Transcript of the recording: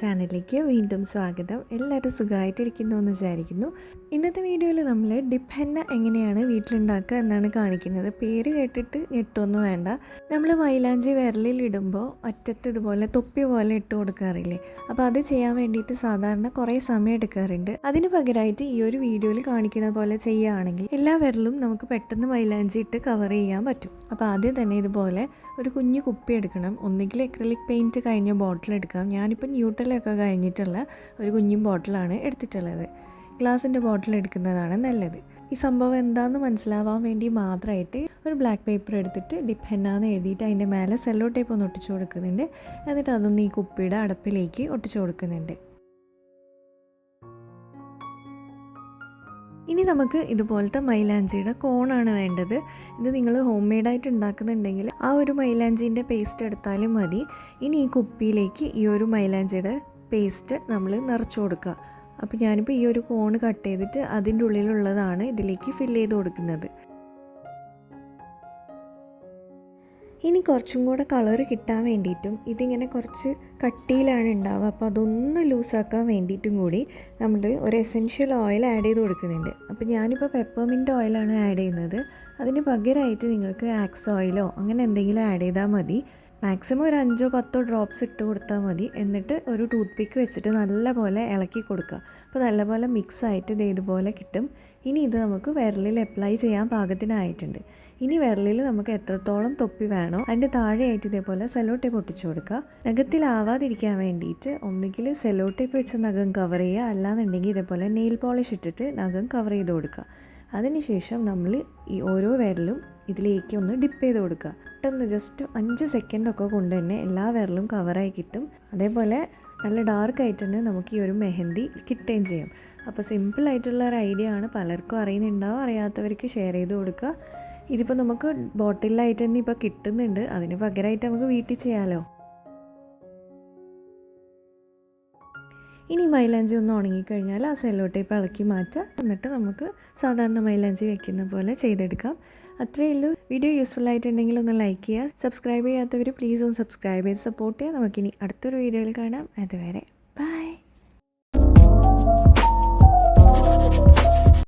ചാനലിലേക്ക് വീണ്ടും സ്വാഗതം. എല്ലാവരും സുഖമായിട്ടിരിക്കുന്നു എന്ന് വിചാരിക്കുന്നു. ഇന്നത്തെ വീഡിയോയിൽ നമ്മൾ ഡിപ്പെന്ന എങ്ങനെയാണ് വീട്ടിലുണ്ടാക്കുക എന്നാണ് കാണിക്കുന്നത്. പേര് കേട്ടിട്ട് ഞെട്ടൊന്നും വേണ്ട. നമ്മൾ മൈലാഞ്ചി വിരലിൽ ഇടുമ്പോൾ അറ്റത്ത് ഇതുപോലെ തൊപ്പി പോലെ ഇട്ട് കൊടുക്കാറില്ലേ? അപ്പോൾ അത് ചെയ്യാൻ വേണ്ടിയിട്ട് സാധാരണ കുറേ സമയം എടുക്കാറുണ്ട്. അതിന് പകരമായിട്ട് ഈ ഒരു വീഡിയോയിൽ കാണിക്കുന്ന പോലെ ചെയ്യുകയാണെങ്കിൽ എല്ലാ വിരലും നമുക്ക് പെട്ടെന്ന് മൈലാഞ്ചി ഇട്ട് കവർ ചെയ്യാൻ പറ്റും. അപ്പോൾ ആദ്യം തന്നെ ഇതുപോലെ ഒരു കുഞ്ഞു കുപ്പി എടുക്കണം. ഒന്നുകിൽ അക്രലിക് പെയിന്റ് കഴിഞ്ഞ ബോട്ടിൽ എടുക്കാം. ഞാനിപ്പോൾ ന്യൂട്രലൊക്കെ കഴിഞ്ഞിട്ടുള്ള ഒരു കുഞ്ഞും ബോട്ടിലാണ് എടുത്തിട്ടുള്ളത്. ഗ്ലാസിന്റെ ബോട്ടിൽ എടുക്കുന്നതാണ് നല്ലത്. ഈ സംഭവം എന്താണെന്ന് മനസ്സിലാവാൻ വേണ്ടി മാത്രമായിട്ട് ഒരു ബ്ലാക്ക് പേപ്പർ എടുത്തിട്ട് ഡിപ്പെന്നാന്ന് എഴുതിയിട്ട് അതിന്റെ മേലെ സെല്ലോ ടേപ്പ് ഒന്ന് ഒട്ടിച്ചു കൊടുക്കുന്നുണ്ട്. എന്നിട്ട് അതൊന്ന് ഈ കുപ്പിയുടെ അടപ്പിലേക്ക് ഒട്ടിച്ചു കൊടുക്കുന്നുണ്ട്. ഇനി നമുക്ക് ഇതുപോലത്തെ മൈലാഞ്ചിയുടെ കോണാണ് വേണ്ടത്. ഇത് നിങ്ങൾ ഹോം മെയ്ഡായിട്ട് ഉണ്ടാക്കുന്നുണ്ടെങ്കിൽ ആ ഒരു മൈലാഞ്ചിന്റെ പേസ്റ്റ് എടുത്താലും മതി. ഇനി ഈ കുപ്പിയിലേക്ക് ഈ ഒരു മൈലാഞ്ചിയുടെ പേസ്റ്റ് നമ്മൾ നിറച്ചു കൊടുക്കുക. അപ്പോൾ ഞാനിപ്പോൾ ഈ ഒരു കോൺ കട്ട് ചെയ്തിട്ട് അതിന്റെ ഉള്ളിലുള്ളതാണ് ഇതിലേക്ക് ഫില്ല് ചെയ്ത് കൊടുക്കുന്നത്. ഇനി കുറച്ചും കൂടെ കളർ കിട്ടാൻ വേണ്ടിയിട്ടും ഇതിങ്ങനെ കുറച്ച് കട്ടിയിലാണ് ഉണ്ടാവുക. അപ്പോൾ അതൊന്ന് ലൂസാക്കാൻ വേണ്ടിയിട്ടും കൂടി നമ്മൾ ഒരു എസെൻഷ്യൽ ഓയിൽ ആഡ് ചെയ്ത് കൊടുക്കുന്നുണ്ട്. അപ്പോൾ ഞാനിപ്പോൾ പെപ്പർമിന്റ് ഓയിലാണ് ആഡ് ചെയ്യുന്നത്. അതിന് പകരമായിട്ട് നിങ്ങൾക്ക് ആക്സ് ഓയിലോ അങ്ങനെ എന്തെങ്കിലും ആഡ് ചെയ്താൽ മതി. മാക്സിമം ഒരു അഞ്ചോ പത്തോ ഡ്രോപ്സ് ഇട്ട് കൊടുത്താൽ മതി. എന്നിട്ട് ഒരു ടൂത്ത് പിക്ക് വെച്ചിട്ട് നല്ലപോലെ ഇളക്കി കൊടുക്കുക. അപ്പോൾ നല്ലപോലെ മിക്സ് ആയിട്ട് ഇത് ഇതുപോലെ കിട്ടും. ഇനി ഇത് നമുക്ക് വിരലിൽ അപ്ലൈ ചെയ്യാൻ പാകത്തിനായിട്ടുണ്ട്. ഇനി വിരലിൽ നമുക്ക് എത്രത്തോളം തൊപ്പി വേണോ അതിന്റെ താഴെയായിട്ട് ഇതേപോലെ സെലോ ടേപ്പ് ഒട്ടിച്ചു കൊടുക്കുക. നഖത്തിലാവാതിരിക്കാൻ വേണ്ടിയിട്ട് ഒന്നുകിൽ സെലോ ടേപ്പ് വെച്ച് നഖം കവർ ചെയ്യുക. അല്ലാന്നുണ്ടെങ്കിൽ ഇതേപോലെ നെയിൽ പോളിഷ് ഇട്ടിട്ട് നഖം കവർ ചെയ്ത് കൊടുക്കുക. അതിനുശേഷം നമ്മൾ ഈ ഓരോ വിരലും ഇതിലേക്ക് ഒന്ന് ഡിപ്പ് ചെയ്ത് കൊടുക്കുക. പെട്ടെന്ന് ജസ്റ്റ് അഞ്ച് സെക്കൻഡൊക്കെ കൊണ്ട് തന്നെ എല്ലാ വിരലും കവറായി കിട്ടും. അതേപോലെ നല്ല ഡാർക്ക് ആയിട്ട് തന്നെ നമുക്ക് ഈ ഒരു മെഹന്തി കിട്ടുകയും ചെയ്യും. അപ്പോൾ സിമ്പിളായിട്ടുള്ള ഒരു ഐഡിയ ആണ്. പലർക്കും അറിയുന്നുണ്ടാവും അറിയാത്തവർക്ക് ഷെയർ ചെയ്ത് കൊടുക്കുക. ഇതിപ്പോൾ നമുക്ക് ബോട്ടിലായിട്ട് തന്നെ ഇപ്പോൾ കിട്ടുന്നുണ്ട്. അതിന് പകരമായിട്ട് നമുക്ക് വീട്ടിൽ ചെയ്യാമല്ലോ ഇനി മൈലാഞ്ചി ഒന്ന് ഉണങ്ങിക്കഴിഞ്ഞാൽ ആ സെല്ലോ ടേപ്പ് ഇളക്കി മാറ്റാം. എന്നിട്ട് നമുക്ക് സാധാരണ മൈലാഞ്ചി വെക്കുന്ന പോലെ ചെയ്തെടുക്കാം. അത്രയേ ഉള്ളൂ. വീഡിയോ യൂസ്ഫുൾ ആയിട്ടുണ്ടെങ്കിൽ ഒന്ന് ലൈക്ക് ചെയ്യുക. സബ്സ്ക്രൈബ് ചെയ്യാത്തവർ പ്ലീസ് ഒന്ന് സബ്സ്ക്രൈബ് ചെയ്ത് സപ്പോർട്ട് ചെയ്യുക. നമുക്കിനി അടുത്തൊരു വീഡിയോയിൽ കാണാം. അതുവരെ